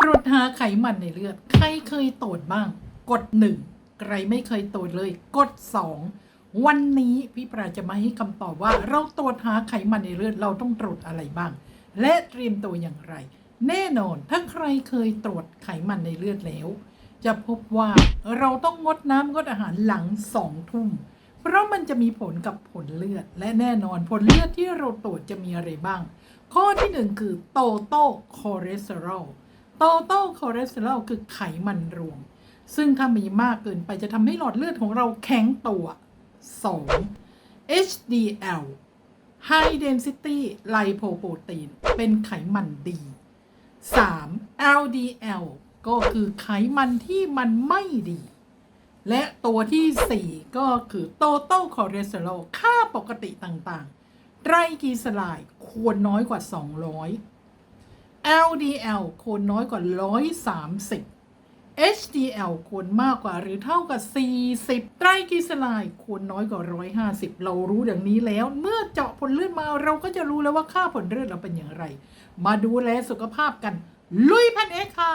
ตรวจหาไขมันในเลือด ใครเคยตรวจบ้าง กดหนึ่งใครไม่เคยตรวจเลย กดสองวันนี้พี่ปราจะมาให้คำตอบว่า เราตรวจหาไขมันในเลือดเราต้องตรวจอะไรบ้าง และเตรียมตัวอย่างไร แน่นอนถ้าใครเคยตรวจไขมันในเลือดแล้ว จะพบว่าเราต้องงดน้ำงดอาหารหลังสองทุ่มเพราะมันจะมีผลกับผลเลือด และแน่นอนผลเลือดที่เราตรวจจะมีอะไรบ้าง ข้อที่หนึ่งคือโตโต้คอเลสเตอรอล โตโต้คอเลสเตอรอลคือไขมันรวม ซึ่งถ้ามีมากเกินไปจะทำให้หลอดเลือดของเราแข็งตัว 2. HDL High Density Lipoprotein เป็นไขมันดี 3. LDL ก็คือไขมันที่มันไม่ดี และตัวทีสี่4 ก็คือ total cholesterol ค่าปกติต่างๆไตรกลีเซอไรด์ควรน้อยกว่า 200 LDL ควรน้อยกว่า 130 HDL ควรมากกว่าหรือเท่ากับ 40 ไตรกลีเซอไรด์ควรน้อยกว่า 150 เรารู้อย่างนี้แล้ว เมื่อเจาะผลเลือดมาเราก็จะรู้แล้วว่าค่าผลเลือดเราเป็นอย่างไร มาดูแลสุขภาพกัน ลุยพันเอค่ะ